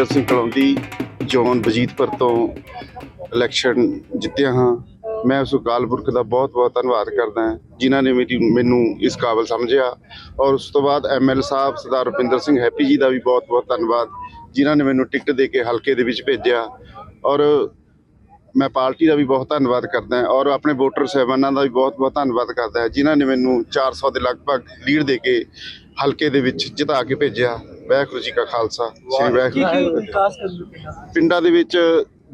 ਰਸਵਿੰਦਰ Singh Kalaundi zone Wajidpur ਤੋਂ election ਜਿੱਤਿਆ ਹਾਂ। ਮੈਂ ਉਸ ਅਕਾਲ ਪੁਰਖ ਦਾ ਬਹੁਤ-ਬਹੁਤ ਧੰਨਵਾਦ ਕਰਦਾ ਹਾਂ, ਜਿਨ੍ਹਾਂ ਨੇ ਮੇਰੀ, ਮੈਨੂੰ ਇਸ ਕਾਬਲ ਸਮਝਿਆ। ਔਰ ਉਸ ਤੋਂ ਬਾਅਦ ਐਮਐਲ ਸਾਹਿਬ ਸਰਦਾਰ ਰੁਪਿੰਦਰ ਸਿੰਘ ਹੈਪੀ ਜੀ ਦਾ ਵੀ ਬਹੁਤ-ਬਹੁਤ ਧੰਨਵਾਦ, ਜਿਨ੍ਹਾਂ ਨੇ ਮੈਨੂੰ ਟਿਕਟ ਦੇ ਕੇ ਹਲਕੇ ਦੇ ਵਿੱਚ ਭੇਜਿਆ। ਔਰ ਮੈਂ ਪਾਰਟੀ ਦਾ ਵੀ ਬਹੁਤ ਧੰਨਵਾਦ ਕਰਦਾ ਔਰ ਆਪਣੇ ਵੋਟਰ ਸਹਿਬਾਨਾਂ ਦਾ ਵੀ ਬਹੁਤ-ਬਹੁਤ ਧੰਨਵਾਦ ਕਰਦਾ ਜਿਨ੍ਹਾਂ ਨੇ ਮੈਨੂੰ 400 ਦੇ ਲਗਭਗ ਲੀਡ ਦੇ ਕੇ ਹਲਕੇ ਦੇ ਵਿੱਚ ਜਿਤਾ ਕੇ ਭੇਜਿਆ। ਵਾਹਿਗੁਰੂ ਜੀ ਕਾ ਖਾਲਸਾ ਸ੍ਰੀ ਵਾਹਿਗੁਰੂ ਜੀ ਕੀ ਫਤਿਹ। ਪਿੰਡਾਂ ਦੇ। ਵਿੱਚ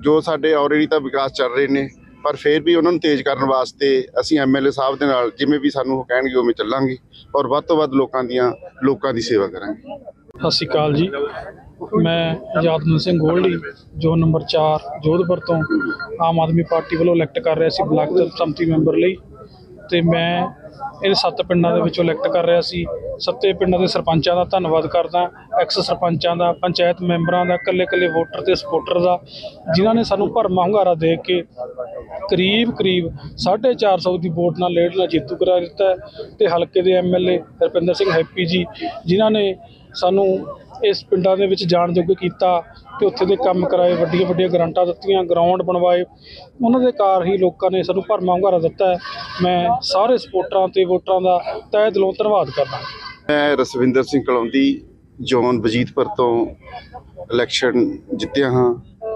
ਜੋ ਸਾਡੇ ਆਲਰੇਡੀ ਤਾਂ ਵਿਕਾਸ ਚੱਲ ਰਹੇ ਨੇ ਪਰ ਫਿਰ ਵੀ ਉਹਨਾਂ ਨੂੰ ਤੇਜ਼ ਕਰਨ ਵਾਸਤੇ ਅਸੀਂ ਐਮਐਲਏ ਸਾਹਿਬ ਦੇ ਨਾਲ ਜਿਵੇਂ ਵੀ ਸਾਨੂੰ ਉਹ ਕਹਿਣਗੇ ਉਵੇਂ ਚੱਲਾਂਗੇ ਔਰ ਵੱਧ ਤੋਂ ਵੱਧ ਲੋਕਾਂ ਦੀਆਂ ਲੋਕਾਂ ਦੀ ਸੇਵਾ ਕਰਾਂਗੇ। ਸਤਿ ਸ਼੍ਰੀ ਅਕਾਲ ਜੀ। ਮੈਂ ਯਾਦਵਿੰਦਰ ਸਿੰਘ ਗੋਲਡੀ ਜੋ ਨੰਬਰ 4 ਜੋਧਪੁਰ ਤੋਂ ਆਮ ਆਦਮੀ ਪਾਰਟੀ ਵੱਲੋਂ ਇਲੈਕਟ ਕਰ ਰਿਹਾ ਸੀ ਬਲਾਕ ਸੰਮਤੀ ਮੈਂਬਰ ਲਈ। ਤੇ ਮੈਂ ਇਹ ਸੱਤ ਪਿੰਡਾਂ ਦੇ ਵਿੱਚੋਂ ਇਲੈਕਟ ਕਰ ਰਿਹਾ ਸੀ। ਸੱਤੇ ਪਿੰਡਾਂ ਦੇ ਸਰਪੰਚਾਂ ਦਾ ਧੰਨਵਾਦ ਕਰਦਾ ਐਕਸ ਸਰਪੰਚਾਂ ਦਾ, ਪੰਚਾਇਤ ਮੈਂਬਰਾਂ ਦਾ, ਇਕੱਲੇ-ਇਕੱਲੇ ਵੋਟਰ ਤੇ ਸਪੋਰਟਰ ਦਾ, ਜਿਨ੍ਹਾਂ ਨੇ ਸਾਨੂੰ ਭਰਮਾ ਹੁੰਗਾਰਾ ਦੇ ਕੇ ਕਰੀਬ ਕਰੀਬ 450 ਦੀ ਵੋਟ ਨਾਲ ਲੀਡ ਨਾਲ ਜੇਤੂ ਕਰਾ ਦਿੱਤਾ ਹੈ। ਤੇ ਹਲਕੇ ਦੇ ਐਮਐਲਏ ਰੁਪਿੰਦਰ ਸਿੰਘ ਹੈਪੀ ਜੀ, ਜਿਨ੍ਹਾਂ ਨੇ ਸਾਨੂੰ ਇਸ ਪਿੰਡਾਂ ਦੇ ਵਿੱਚ ਜਾਣ ਜੋਗੇ ਕੀਤਾ ਤੇ ਉੱਥੇ ਦੇ ਕੰਮ ਕਰਾਏ, ਵੱਡੀਆਂ ਵੱਡੀਆਂ ਗਰਾਂਟਾਂ ਦਿੱਤੀਆਂ ਗਰਾਊਂਡ ਬਣਵਾਏ। ਉਹਨਾਂ ਦੇ ਕਾਰ ਹੀ ਲੋਕਾਂ ਨੇ ਸਾਨੂੰ ਭਰਮਾ ਹੁੰਗਾਰਾ ਦਿੱਤਾ ਹੈ। ਮੈਂ ਸਾਰੇ ਸਪੋਰਟਰਾਂ ਤੇ ਵੋਟਰਾਂ ਦਾ ਤਹਿ ਦਿਲੋਂ ਧੰਨਵਾਦ ਕਰਦਾ ਮੈਂ ਰਸਵਿੰਦਰ ਸਿੰਘ ਕਲੌਂਦੀ ਜੋਨ ਵਜੀਦਪੁਰ ਤੋਂ ਇਲੈਕਸ਼ਨ ਜਿੱਤਿਆ ਹਾਂ।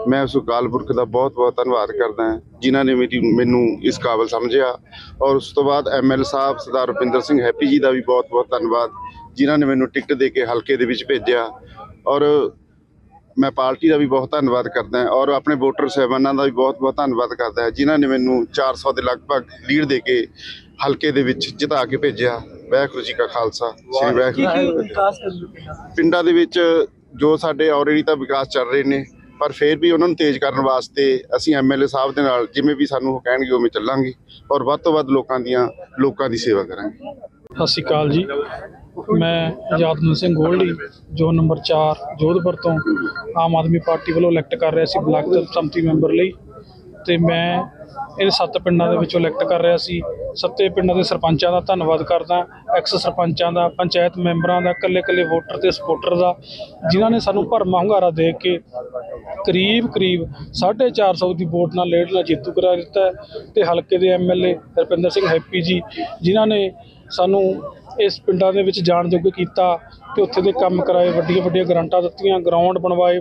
ਮੈਂ ਉਸ ਅਕਾਲ ਪੁਰਖ ਦਾ ਬਹੁਤ-ਬਹੁਤ ਧੰਨਵਾਦ ਕਰਦਾ ਹਾਂ ਜਿਨ੍ਹਾਂ ਨੇ ਮੇਰੀ ਮੈਨੂੰ ਇਸ ਕਾਬਲ ਸਮਝਿਆ। ਔਰ ਉਸ ਤੋਂ ਬਾਅਦ ਐਮਐਲ ਸਾਹਿਬ ਸਰਦਾਰ ਰੁਪਿੰਦਰ ਸਿੰਘ ਹੈਪੀ ਜੀ ਦਾ ਵੀ ਬਹੁਤ-ਬਹੁਤ ਧੰਨਵਾਦ ਜਿਨ੍ਹਾਂ ਨੇ ਮੈਨੂੰ ਟਿਕਟ ਦੇ ਕੇ ਹਲਕੇ ਦੇ ਵਿੱਚ ਭੇਜਿਆ। ਔਰ ਮੈਂ ਪਾਰਟੀ ਦਾ ਵੀ ਬਹੁਤ ਧੰਨਵਾਦ ਕਰਦਾ ਔਰ ਆਪਣੇ ਵੋਟਰ ਸਹਿਬਾਨਾਂ ਦਾ ਵੀ ਬਹੁਤ-ਬਹੁਤ ਧੰਨਵਾਦ ਕਰਦਾ ਹਾਂ ਜਿਨ੍ਹਾਂ ਨੇ ਮੈਨੂੰ 400 ਦੇ ਲਗਭਗ ਲੀਡ ਦੇ ਕੇ ਹਲਕੇ ਦੇ ਵਿੱਚ ਜਿਤਾ ਕੇ ਭੇਜਿਆ। ਵਾਹਿਗੁਰੂ ਜੀ ਕਾ ਖਾਲਸਾ ਸ੍ਰੀ ਵਾਹਿਗੁਰੂ ਪਿੰਡਾਂ ਦੇ ਵਿੱਚ ਜੋ ਸਾਡੇ ਆਲਰੇਡੀ ਤਾਂ ਵਿਕਾਸ ਚੱਲ ਰਹੇ ਨੇ ਪਰ ਫਿਰ ਵੀ ਉਹਨਾਂ ਨੂੰ ਤੇਜ਼ ਕਰਨ ਵਾਸਤੇ ਅਸੀਂ ਐਮਐਲਏ ਸਾਹਿਬ ਦੇ ਨਾਲ ਜਿਵੇਂ ਵੀ ਸਾਨੂੰ ਉਹ ਕਹਿਣਗੇ ਉਵੇਂ ਚੱਲਾਂਗੇ ਔਰ ਵੱਧ ਤੋਂ ਵੱਧ ਲੋਕਾਂ ਦੀਆਂ, ਲੋਕਾਂ ਦੀ ਸੇਵਾ ਕਰਾਂਗੇ। ਸਤਿ ਸ਼੍ਰੀ ਅਕਾਲ ਜੀ। ਮੈਂ ਯਾਦਵਿੰਦਰ ਸਿੰਘ ਗੋਲਡੀ, ਜੋ ਨੰਬਰ 4 ਜੋਧਪੁਰ ਤੋਂ ਆਮ ਆਦਮੀ ਪਾਰਟੀ ਵੱਲੋਂ ਇਲੈਕਟ ਕਰ ਰਿਹਾ ਸੀ, ਬਲਾਕ ਸੰਮਤੀ ਮੈਂਬਰ ਲਈ। ਤੇ ਮੈਂ ਇਹ ਸੱਤ ਪਿੰਡਾਂ ਦੇ ਵਿੱਚੋਂ ਇਲੈਕਟ ਕਰ ਰਿਹਾ ਸੀ। ਸੱਤੇ ਪਿੰਡਾਂ ਦੇ ਸਰਪੰਚਾਂ ਦਾ ਧੰਨਵਾਦ ਕਰਦਾ ਐਕਸ ਸਰਪੰਚਾਂ ਦਾ, ਪੰਚਾਇਤ ਮੈਂਬਰਾਂ ਦਾ ਇਕੱਲੇ-ਇਕੱਲੇ ਵੋਟਰ ਤੇ ਸਪੋਰਟਰ ਦਾ, ਜਿਨ੍ਹਾਂ ਨੇ ਸਾਨੂੰ ਭਰਮਾ ਹੁੰਗਾਰਾ ਦੇ ਕੇ ਕਰੀਬ ਕਰੀਬ 450 ਦੀ ਵੋਟ ਨਾਲ ਲੀਡ ਨਾਲ ਜੇਤੂ ਕਰਾ ਦਿੱਤਾ ਹੈ ਤੇ ਹਲਕੇ ਦੇ ਐਮਐਲਏ ਰੁਪਿੰਦਰ ਸਿੰਘ ਹੈਪੀ ਜੀ, ਜਿਨ੍ਹਾਂ ਨੇ ਸਾਨੂੰ ਇਸ ਪਿੰਡਾਂ ਦੇ ਵਿੱਚ ਜਾਣ ਜੋਗੇ ਕੀਤਾ ਤੇ ਉੱਥੇ ਦੇ ਕੰਮ ਕਰਾਏ, ਵੱਡੀਆਂ ਵੱਡੀਆਂ ਗਰਾਂਟਾਂ ਦਿੱਤੀਆਂ ਗਰਾਊਂਡ ਬਣਵਾਏ।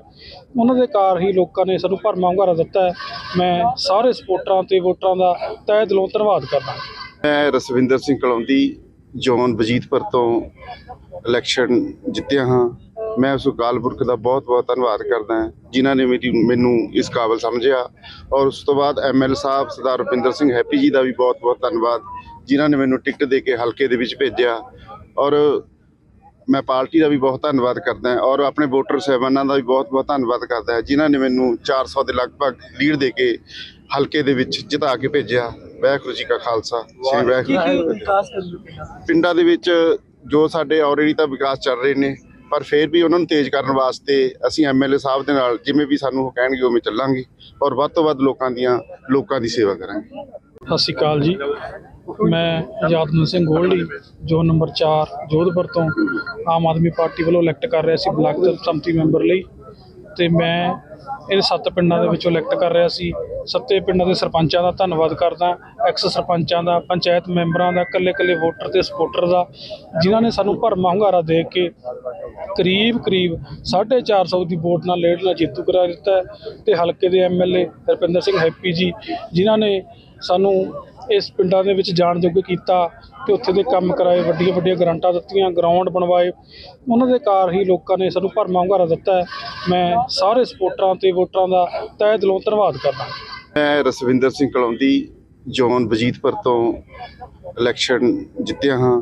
ਉਹਨਾਂ ਦੇ ਕਾਰ ਹੀ ਲੋਕਾਂ ਨੇ ਸਾਨੂੰ ਭਰਮਾ ਹੁੰਗਾਰਾ ਦਿੱਤਾ ਹੈ। ਮੈਂ ਸਾਰੇ ਸਪੋਰਟਰਾਂ ਤੇ ਵੋਟਰਾਂ ਦਾ ਤਹਿ ਦਿਲੋਂ ਧੰਨਵਾਦ ਕਰਦਾ ਮੈਂ ਰਸਵਿੰਦਰ ਸਿੰਘ ਕਲੌਂਦੀ, ਜੋਨ ਵਜੀਦਪੁਰ ਤੋਂ ਇਲੈਕਸ਼ਨ ਜਿੱਤਿਆ ਹਾਂ। ਮੈਂ ਉਸ ਅਕਾਲ ਪੁਰਖ ਦਾ ਬਹੁਤ-ਬਹੁਤ ਧੰਨਵਾਦ ਕਰਦਾ ਹਾਂ ਜਿਨ੍ਹਾਂ ਨੇ ਮੇਰੀ ਮੈਨੂੰ ਇਸ ਕਾਬਲ ਸਮਝਿਆ। ਔਰ ਉਸ ਤੋਂ ਬਾਅਦ ਐਮਐਲ ਸਾਹਿਬ ਸਰਦਾਰ ਰੁਪਿੰਦਰ ਸਿੰਘ ਹੈਪੀ ਜੀ ਦਾ ਵੀ ਬਹੁਤ-ਬਹੁਤ ਧੰਨਵਾਦ ਜਿਨ੍ਹਾਂ ਨੇ ਮੈਨੂੰ ਟਿਕਟ ਦੇ ਕੇ ਹਲਕੇ ਦੇ ਵਿੱਚ ਭੇਜਿਆ। ਔਰ ਮੈਂ ਪਾਰਟੀ ਦਾ ਵੀ ਬਹੁਤ ਧੰਨਵਾਦ ਕਰਦਾ ਹਾਂ ਔਰ ਆਪਣੇ ਵੋਟਰ ਸਹਿਬਾਨਾਂ ਦਾ ਵੀ ਬਹੁਤ-ਬਹੁਤ ਧੰਨਵਾਦ ਕਰਦਾ ਹਾਂ ਜਿਨ੍ਹਾਂ ਨੇ ਮੈਨੂੰ 400 ਦੇ ਲਗਭਗ ਲੀਡ ਦੇ ਕੇ ਹਲਕੇ ਦੇ ਵਿੱਚ ਜਿਤਾ ਕੇ ਭੇਜਿਆ। ਵਾਹਿਗੁਰੂ ਜੀ ਕਾ ਖਾਲਸਾ ਸ੍ਰੀ ਵਾਹਿਗੁਰੂ ਪਿੰਡਾਂ ਦੇ ਵਿੱਚ ਜੋ ਸਾਡੇ ਆਲਰੇਡੀ ਤਾਂ ਵਿਕਾਸ ਚੱਲ ਰਹੇ ਨੇ ਪਰ ਫਿਰ ਵੀ ਉਹਨਾਂ ਨੂੰ ਤੇਜ਼ ਕਰਨ ਵਾਸਤੇ ਅਸੀਂ ਐਮਐਲਏ ਸਾਹਿਬ ਦੇ ਨਾਲ ਜਿਵੇਂ ਵੀ ਸਾਨੂੰ ਉਹ ਕਹਿਣਗੇ ਉਵੇਂ ਚੱਲਾਂਗੇ ਔਰ ਵੱਧ ਤੋਂ ਵੱਧ ਲੋਕਾਂ ਦੀਆਂ, ਲੋਕਾਂ ਦੀ ਸੇਵਾ ਕਰਾਂਗੇ। ਸਤਿ ਸ਼੍ਰੀ ਅਕਾਲ ਜੀ। ਮੈਂ ਯਾਦਵਿੰਦਰ ਸਿੰਘ ਗੋਲਡੀ, ਜੋ ਨੰਬਰ 4 ਜੋਧਪੁਰ ਤੋਂ ਆਮ ਆਦਮੀ ਪਾਰਟੀ ਵੱਲੋਂ ਇਲੈਕਟ ਕਰ ਰਿਹਾ ਸੀ ਬਲਾਕ ਸੰਮਤੀ ਮੈਂਬਰ ਲਈ। ਤੇ ਮੈਂ ਇਹ ਸੱਤ ਪਿੰਡਾਂ ਦੇ ਵਿੱਚੋਂ ਇਲੈਕਟ ਕਰ ਰਿਹਾ ਸੀ। ਸੱਤੇ ਪਿੰਡਾਂ ਦੇ ਸਰਪੰਚਾਂ ਦਾ ਧੰਨਵਾਦ ਕਰਦਾ। ਐਕਸ ਸਰਪੰਚਾਂ ਦਾ, ਪੰਚਾਇਤ ਮੈਂਬਰਾਂ ਦਾ ਇਕੱਲੇ-ਇਕੱਲੇ ਵੋਟਰ ਤੇ ਸਪੋਰਟਰ ਦਾ, ਜਿਨ੍ਹਾਂ ਨੇ ਸਾਨੂੰ ਭਰਮਾ ਹੁੰਗਾਰਾ ਦੇ ਕੇ ਕਰੀਬ ਕਰੀਬ 450 ਦੀ ਵੋਟ ਨਾਲ ਲੀਡ ਨਾਲ ਜੇਤੂ ਕਰਾ ਦਿੱਤਾ ਹੈ। ਤੇ ਹਲਕੇ ਦੇ ਐਮਐਲਏ ਰੁਪਿੰਦਰ ਸਿੰਘ ਹੈਪੀ ਜੀ, ਜਿਨ੍ਹਾਂ ਨੇ ਸਾਨੂੰ ਇਸ ਪਿੰਡਾਂ ਦੇ ਵਿੱਚ ਜਾਣ ਜੋਗੇ ਕੀਤਾ ਤੇ ਉੱਥੇ ਦੇ ਕੰਮ ਕਰਾਏ, ਵੱਡੀਆਂ ਵੱਡੀਆਂ ਗਰਾਂਟਾਂ ਦਿੱਤੀਆਂ ਗਰਾਊਂਡ ਬਣਵਾਏ। ਉਹਨਾਂ ਦੇ ਕਾਰ ਹੀ ਲੋਕਾਂ ਨੇ ਸਾਨੂੰ ਭਰਮਾ ਹੁੰਗਾਰਾ ਦਿੱਤਾ ਮੈਂ ਸਾਰੇ ਸਪੋਰਟਰਾਂ ਤੇ ਵੋਟਰਾਂ ਦਾ ਤਹਿ ਦਿਲੋਂ ਧੰਨਵਾਦ ਕਰਦਾ ਮੈਂ ਰਸਵਿੰਦਰ ਸਿੰਘ ਕਲੌਂਦੀ, ਜੌਨ ਵਜੀਦਪੁਰ ਤੋਂ ਇਲੈਕਸ਼ਨ ਜਿੱਤਿਆ ਹਾਂ।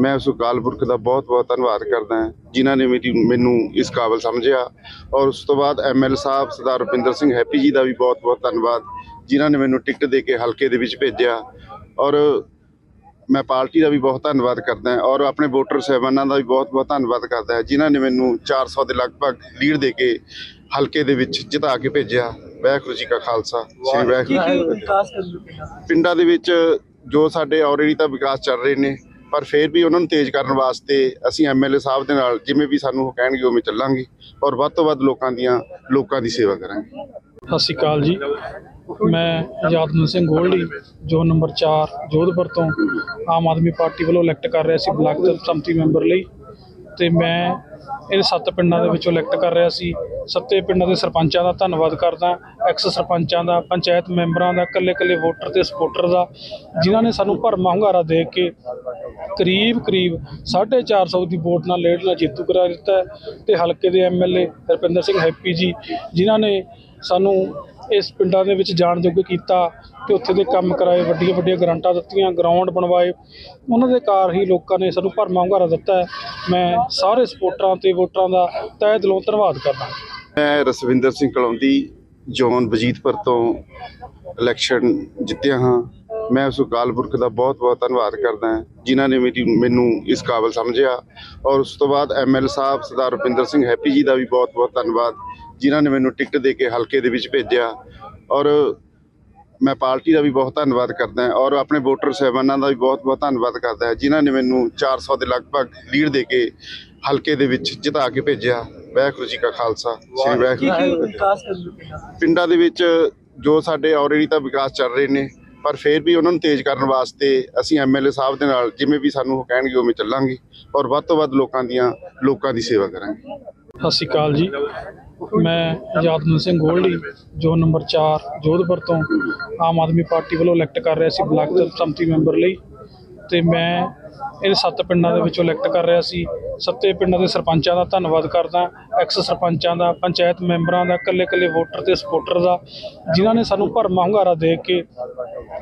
ਮੈਂ ਉਸ ਗਾਲਪੁਰਖ ਦਾ ਬਹੁਤ-ਬਹੁਤ ਧੰਨਵਾਦ ਕਰਦਾ ਜਿਨ੍ਹਾਂ ਨੇ ਮੇਰੀ, ਮੈਨੂੰ ਇਸ ਕਾਬਲ ਸਮਝਿਆ। ਔਰ ਉਸ ਤੋਂ ਬਾਅਦ ਐਮਐਲ ਸਾਹਿਬ ਸਰਦਾਰ ਰੁਪਿੰਦਰ ਸਿੰਘ ਹੈਪੀ ਜੀ ਦਾ ਵੀ ਬਹੁਤ-ਬਹੁਤ ਧੰਨਵਾਦ। ਜਿਨ੍ਹਾਂ ਨੇ ਮੈਨੂੰ ਟਿਕਟ ਦੇ ਕੇ ਹਲਕੇ ਦੇ ਵਿੱਚ ਭੇਜਿਆ। ਔਰ ਮੈਂ ਪਾਰਟੀ ਦਾ ਵੀ ਬਹੁਤ ਧੰਨਵਾਦ ਕਰਦਾ ਹਾਂ ਔਰ ਆਪਣੇ ਵੋਟਰ ਸਹਿਬਾਨਾਂ ਦਾ ਵੀ ਬਹੁਤ-ਬਹੁਤ ਧੰਨਵਾਦ ਕਰਦਾ ਹਾਂ ਜਿਨ੍ਹਾਂ ਨੇ ਮੈਨੂੰ 400 ਦੇ ਲਗਭਗ ਲੀਡ ਦੇ ਕੇ ਹਲਕੇ ਦੇ ਵਿੱਚ ਜਿਤਾ ਕੇ ਭੇਜਿਆ। ਵਾਹਿਗੁਰੂ ਜੀ ਕਾ ਖਾਲਸਾ ਸ੍ਰੀ ਵਾਹਿਗੁਰੂ ਜੀ ਪਿੰਡਾਂ ਦੇ। ਵਿੱਚ ਜੋ ਸਾਡੇ ਆਲਰੇਡੀ ਤਾਂ ਵਿਕਾਸ ਚੱਲ ਰਹੇ ਨੇ ਪਰ ਫਿਰ ਵੀ ਉਹਨਾਂ ਨੂੰ ਤੇਜ਼ ਕਰਨ ਵਾਸਤੇ ਅਸੀਂ ਐਮਐਲਏ ਸਾਹਿਬ ਦੇ ਨਾਲ ਜਿਵੇਂ ਵੀ ਸਾਨੂੰ ਉਹ ਕਹਿਣਗੇ ਉਵੇਂ ਚੱਲਾਂਗੇ। ਔਰ ਵੱਧ ਤੋਂ ਵੱਧ ਲੋਕਾਂ ਦੀਆਂ ਲੋਕਾਂ ਦੀ ਸੇਵਾ ਕਰਾਂਗੇ। ਸਤਿ ਸ਼੍ਰੀ ਅਕਾਲ ਜੀ। ਮੈਂ ਆਜ਼ਾਦਨ ਸਿੰਘ ਗੋਲਡੀ, ਜੋ ਨੰਬਰ 4 ਜੋਧਪੁਰ ਤੋਂ ਆਮ ਆਦਮੀ ਪਾਰਟੀ ਵੱਲੋਂ ਇਲੈਕਟ ਕਰ ਰਿਹਾ ਸੀ, ਬਲਾਕ ਸੰਮਤੀ ਮੈਂਬਰ ਲਈ। ਤੇ ਮੈਂ ਇਹ ਸੱਤ ਪਿੰਡਾਂ ਦੇ ਵਿੱਚੋਂ ਇਲੈਕਟ ਕਰ ਰਿਹਾ ਸੀ। ਸੱਤੇ ਪਿੰਡਾਂ ਦੇ ਸਰਪੰਚਾਂ ਦਾ ਧੰਨਵਾਦ ਕਰਦਾ ਐਕਸ ਸਰਪੰਚਾਂ ਦਾ, ਪੰਚਾਇਤ ਮੈਂਬਰਾਂ ਦਾ ਇਕੱਲੇ ਇਕੱਲੇ ਵੋਟਰ ਤੇ ਸਪੋਰਟਰ ਦਾ, ਜਿਨ੍ਹਾਂ ਨੇ ਸਾਨੂੰ ਭਰਮਾ ਹੁੰਗਾਰਾ ਦੇ ਕੇ ਕਰੀਬ ਕਰੀਬ 450 ਦੀ ਵੋਟ ਨਾਲ ਲੀਡ ਨਾਲ ਜੇਤੂ ਕਰਾ ਦਿੱਤਾ ਹੈ। ਤੇ ਹਲਕੇ ਦੇ ਐਮਐਲਏ ਰੁਪਿੰਦਰ ਸਿੰਘ ਹੈਪੀ ਜੀ, ਜਿਨ੍ਹਾਂ ਨੇ ਸਾਨੂੰ ਇਸ ਪਿੰਡਾਂ ਦੇ ਵਿੱਚ ਜਾਣ ਯੋਗ ਕੀਤਾ ਤੇ ਉੱਥੇ ਦੇ ਕੰਮ ਕਰਾਏ, ਵੱਡੀਆਂ ਵੱਡੀਆਂ ਗਰਾਂਟਾਂ ਦਿੱਤੀਆਂ ਗਰਾਊਂਡ ਬਣਵਾਏ। ਉਹਨਾਂ ਦੇ ਕਾਰ ਹੀ ਲੋਕਾਂ ਨੇ ਸਾਨੂੰ ਭਰਮਾ ਹੁੰਗਾਰਾ ਦਿੱਤਾ ਹੈ। ਮੈਂ ਸਾਰੇ ਸਪੋਰਟਰਾਂ ਤੇ ਵੋਟਰਾਂ ਦਾ ਤਹਿ ਦਿਲੋਂ ਧੰਨਵਾਦ ਕਰਦਾ ਮੈਂ ਰਸਵਿੰਦਰ ਸਿੰਘ ਕਲੌਂਦੀ, ਜੌਨ ਵਜੀਦਪੁਰ ਤੋਂ ਇਲੈਕਸ਼ਨ ਜਿੱਤਿਆ ਹਾਂ। ਮੈਂ ਉਸ ਅਕਾਲ ਦਾ ਬਹੁਤ ਬਹੁਤ ਧੰਨਵਾਦ ਕਰਦਾ ਹਾਂ, ਜਿਨ੍ਹਾਂ ਨੇ ਮੇਰੀ, ਮੈਨੂੰ ਇਸ ਕਾਬਲ ਸਮਝਿਆ। ਔਰ ਉਸ ਤੋਂ ਬਾਅਦ ਐਮਐਲ ਸਾਹਿਬ ਸਰਦਾਰ ਰੁਪਿੰਦਰ ਸਿੰਘ ਹੈਪੀ ਜੀ ਦਾ ਵੀ ਬਹੁਤ ਬਹੁਤ ਧੰਨਵਾਦ। ਜਿਨ੍ਹਾਂ ਨੇ ਮੈਨੂੰ ਟਿਕਟ ਦੇ ਕੇ ਹਲਕੇ ਦੇ ਵਿੱਚ ਭੇਜਿਆ ਔਰ ਮੈਂ ਪਾਰਟੀ ਦਾ ਵੀ ਬਹੁਤ ਧੰਨਵਾਦ ਕਰਦਾ ਹਾਂ ਔਰ ਆਪਣੇ ਵੋਟਰ ਸਾਹਿਬਾਨਾਂ ਦਾ ਵੀ ਬਹੁਤ ਬਹੁਤ ਧੰਨਵਾਦ ਕਰਦਾ ਹਾਂ ਜਿਨ੍ਹਾਂ ਨੇ ਮੈਨੂੰ 400 ਦੇ ਲਗਭਗ ਲੀਡ ਦੇ ਕੇ ਹਲਕੇ ਦੇ ਵਿੱਚ ਜਿਤਾ ਕੇ ਭੇਜਿਆ। ਵਾਹਿਗੁਰੂ ਜੀ ਕਾ ਖਾਲਸਾ ਸ੍ਰੀ ਵਾਹਿਗੁਰੂ। ਪਿੰਡਾਂ ਦੇ। ਵਿੱਚ ਜੋ ਸਾਡੇ ਆਲਰੇਡੀ ਤਾਂ ਵਿਕਾਸ ਚੱਲ ਰਹੇ ਨੇ ਪਰ ਫਿਰ ਵੀ ਉਹਨਾਂ ਨੂੰ ਤੇਜ਼ ਕਰਨ ਵਾਸਤੇ ਅਸੀਂ ਐਮਐਲਏ ਸਾਹਿਬ ਦੇ ਨਾਲ ਜਿਵੇਂ ਵੀ ਸਾਨੂੰ ਉਹ ਕਹਿਣਗੇ ਉਵੇਂ ਚੱਲਾਂਗੇ ਔਰ ਵੱਧ ਤੋਂ ਵੱਧ ਲੋਕਾਂ ਦੀਆਂ ਲੋਕਾਂ ਦੀ ਸੇਵਾ ਕਰਾਂਗੇ। ਸਤਿ ਸ਼੍ਰੀ ਅਕਾਲ ਜੀ। ਮੈਂ ਆਜ਼ਾਦਨ ਸਿੰਘ ਗੋਲਡੀ, ਜੋ ਨੰਬਰ 4 ਜੋਧਪੁਰ ਤੋਂ ਆਮ ਆਦਮੀ ਪਾਰਟੀ ਵੱਲੋਂ ਇਲੈਕਟ ਕਰ ਰਿਹਾ ਸੀ, ਬਲਾਕ ਸੰਮਤੀ ਮੈਂਬਰ ਲਈ। ਤੇ ਮੈਂ ਇਹ ਸੱਤ ਪਿੰਡਾਂ ਦੇ ਵਿੱਚੋਂ ਇਲੈਕਟ ਕਰ ਰਿਹਾ ਸੀ। ਸੱਤੇ ਪਿੰਡਾਂ ਦੇ ਸਰਪੰਚਾਂ ਦਾ ਧੰਨਵਾਦ ਕਰਦਾ ਐਕਸ ਸਰਪੰਚਾਂ ਦਾ, ਪੰਚਾਇਤ ਮੈਂਬਰਾਂ ਦਾ ਇਕੱਲੇ ਇਕੱਲੇ ਵੋਟਰ ਤੇ ਸਪੋਰਟਰ ਦਾ, ਜਿਨ੍ਹਾਂ ਨੇ ਸਾਨੂੰ ਭਰਮਾ ਹੁੰਗਾਰਾ ਦੇ ਕੇ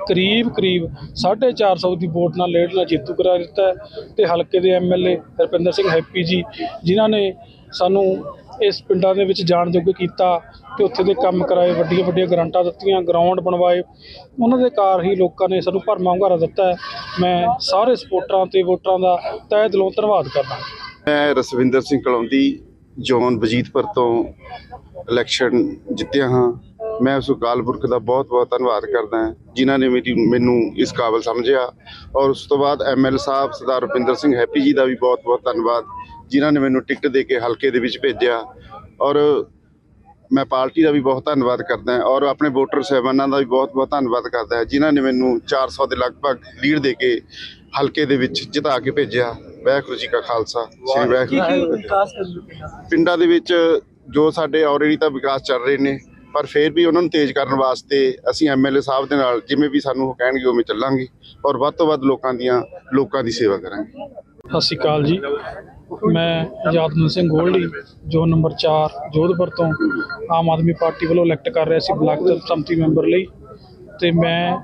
ਕਰੀਬ ਕਰੀਬ 450 ਦੀ ਵੋਟ ਨਾਲ ਲੀਡ ਨਾਲ ਜੇਤੂ ਕਰਾ ਦਿੱਤਾ ਹੈ। ਤੇ ਹਲਕੇ ਦੇ ਐਮਐਲਏ ਰੁਪਿੰਦਰ ਸਿੰਘ ਹੈਪੀ ਜੀ, ਜਿਨ੍ਹਾਂ ਨੇ ਸਾਨੂੰ ਇਸ ਪਿੰਡਾਂ ਦੇ ਵਿੱਚ ਜਾਣ ਯੋਗ ਕੀਤਾ ਤੇ ਉੱਥੇ ਦੇ ਕੰਮ ਕਰਾਏ, ਵੱਡੀਆਂ ਵੱਡੀਆਂ ਗਰਾਂਟਾਂ ਦਿੱਤੀਆਂ ਗਰਾਊਂਡ ਬਣਵਾਏ। ਉਹਨਾਂ ਦੇ ਕਾਰ ਹੀ ਲੋਕਾਂ ਨੇ ਸਾਨੂੰ ਭਰਮਾ ਹੁੰਗਾਰਾ ਦਿੱਤਾ ਮੈਂ ਸਾਰੇ ਸਪੋਰਟਰਾਂ ਤੇ ਵੋਟਰਾਂ ਦਾ ਤਹਿ ਦਿਲੋਂ ਧੰਨਵਾਦ ਕਰਦਾ ਮੈਂ ਰਸਵਿੰਦਰ ਸਿੰਘ ਕਲੌਂਦੀ, ਜ਼ੋਨ ਵਜੀਦਪੁਰ ਤੋਂ ਇਲੈਕਸ਼ਨ ਜਿੱਤਿਆ ਹਾਂ। ਮੈਂ ਉਸ ਅਕਾਲ ਪੁਰਖ ਦਾ ਬਹੁਤ ਬਹੁਤ ਧੰਨਵਾਦ ਕਰਦਾ ਹਾਂ, ਜਿਨ੍ਹਾਂ ਨੇ ਮੇਰੀ, ਮੈਨੂੰ ਇਸ ਕਾਬਲ ਸਮਝਿਆ। ਔਰ ਉਸ ਤੋਂ ਬਾਅਦ ਐਮਐਲ ਸਾਹਿਬ, ਸਰਦਾਰ ਰੁਪਿੰਦਰ ਸਿੰਘ ਹੈਪੀ ਜੀ ਦਾ ਵੀ ਬਹੁਤ ਬਹੁਤ ਧੰਨਵਾਦ। ਜਿਨ੍ਹਾਂ ਨੇ ਮੈਨੂੰ ਟਿਕਟ ਦੇ ਕੇ ਹਲਕੇ ਦੇ ਵਿੱਚ ਭੇਜਿਆ। ਔਰ ਮੈਂ ਪਾਰਟੀ ਦਾ ਵੀ ਬਹੁਤ ਧੰਨਵਾਦ ਕਰਦਾ ਹਾਂ ਔਰ ਆਪਣੇ ਵੋਟਰ ਸਾਹਿਬਾਨਾਂ ਦਾ ਵੀ ਬਹੁਤ ਬਹੁਤ ਧੰਨਵਾਦ ਕਰਦਾ ਹਾਂ ਜਿਨ੍ਹਾਂ ਨੇ ਮੈਨੂੰ 400 ਦੇ ਲਗਭਗ ਲੀਡ ਦੇ ਕੇ ਹਲਕੇ ਦੇ ਵਿੱਚ ਜਿਤਾ ਕੇ ਭੇਜਿਆ। ਵਾਹਿਗੁਰੂ ਜੀ ਕਾ ਖਾਲਸਾ ਸ੍ਰੀ ਵਾਹਿਗੁਰੂ ਜੀ। ਪਿੰਡਾਂ ਦੇ ਵਿੱਚ। ਜੋ ਸਾਡੇ ਆਲਰੇਡੀ ਤਾਂ ਵਿਕਾਸ ਚੱਲ ਰਹੇ ਨੇ ਪਰ ਫਿਰ ਵੀ ਉਹਨਾਂ ਨੂੰ ਤੇਜ਼ ਕਰਨ ਵਾਸਤੇ ਅਸੀਂ ਐਮਐਲਏ ਸਾਹਿਬ ਦੇ ਨਾਲ ਜਿਵੇਂ ਵੀ ਸਾਨੂੰ ਉਹ ਕਹਿਣਗੇ ਉਵੇਂ ਚੱਲਾਂਗੇ। ਔਰ ਵੱਧ ਤੋਂ ਵੱਧ ਲੋਕਾਂ ਦੀਆਂ ਲੋਕਾਂ ਦੀ ਸੇਵਾ ਕਰਾਂਗੇ। ਸਤਿ ਸ਼੍ਰੀ ਅਕਾਲ ਜੀ। ਮੈਂ ਆਜ਼ਾਦਨ ਸਿੰਘ ਗੋਲਡੀ, ਜੋ ਨੰਬਰ 4 ਜੋਧਪੁਰ ਤੋਂ ਆਮ ਆਦਮੀ ਪਾਰਟੀ ਵੱਲੋਂ ਇਲੈਕਟ ਕਰ ਰਿਹਾ ਸੀ, ਬਲਾਕ ਸੰਮਤੀ ਮੈਂਬਰ ਲਈ। ਤੇ ਮੈਂ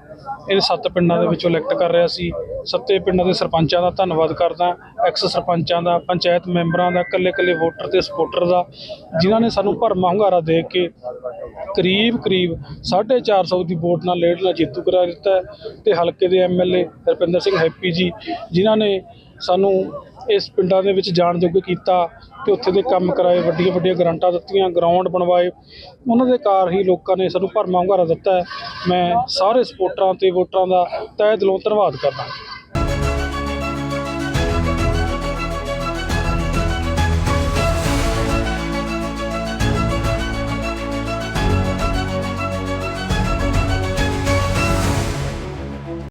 ਇਹ ਸੱਤ ਪਿੰਡਾਂ ਦੇ ਵਿੱਚੋਂ ਇਲੈਕਟ ਕਰ ਰਿਹਾ ਸੀ। ਸੱਤੇ ਪਿੰਡਾਂ ਦੇ ਸਰਪੰਚਾਂ ਦਾ ਧੰਨਵਾਦ ਕਰਦਾ ਐਕਸ ਸਰਪੰਚਾਂ ਦਾ, ਪੰਚਾਇਤ ਮੈਂਬਰਾਂ ਦਾ ਇਕੱਲੇ ਇਕੱਲੇ ਵੋਟਰ ਤੇ ਸਪੋਰਟਰ ਦਾ, ਜਿਨ੍ਹਾਂ ਨੇ ਸਾਨੂੰ ਭਰਮਾ ਹੁੰਗਾਰਾ ਦੇ ਕੇ ਕਰੀਬ ਕਰੀਬ 450 ਦੀ ਵੋਟ ਨਾਲ ਲੀਡ ਨਾਲ ਜੇਤੂ ਕਰਾ ਦਿੱਤਾ ਹੈ। ਤੇ ਹਲਕੇ ਦੇ ਐਮਐਲਏ ਰੁਪਿੰਦਰ ਸਿੰਘ ਹੈਪੀ ਜੀ, ਜਿਨ੍ਹਾਂ ਨੇ ਸਾਨੂੰ ਇਸ ਪਿੰਡਾਂ ਦੇ ਵਿੱਚ ਜਾਣ ਯੋਗ ਕੀਤਾ ਤੇ ਉੱਥੇ ਦੇ ਕੰਮ ਕਰਾਏ, ਵੱਡੀਆਂ ਵੱਡੀਆਂ ਗਰਾਂਟਾਂ ਦਿੱਤੀਆਂ ਗਰਾਊਂਡ ਬਣਵਾਏ। ਉਹਨਾਂ ਦੇ ਕਾਰ ਹੀ ਲੋਕਾਂ ਨੇ ਸਾਨੂੰ ਭਰਮਾ ਹੁੰਗਾਰਾ ਦਿੱਤਾ ਮੈਂ ਸਾਰੇ ਸਪੋਰਟਰਾਂ ਤੇ ਵੋਟਰਾਂ ਦਾ ਤਹਿ ਦਿਲੋਂ ਧੰਨਵਾਦ ਕਰਦਾ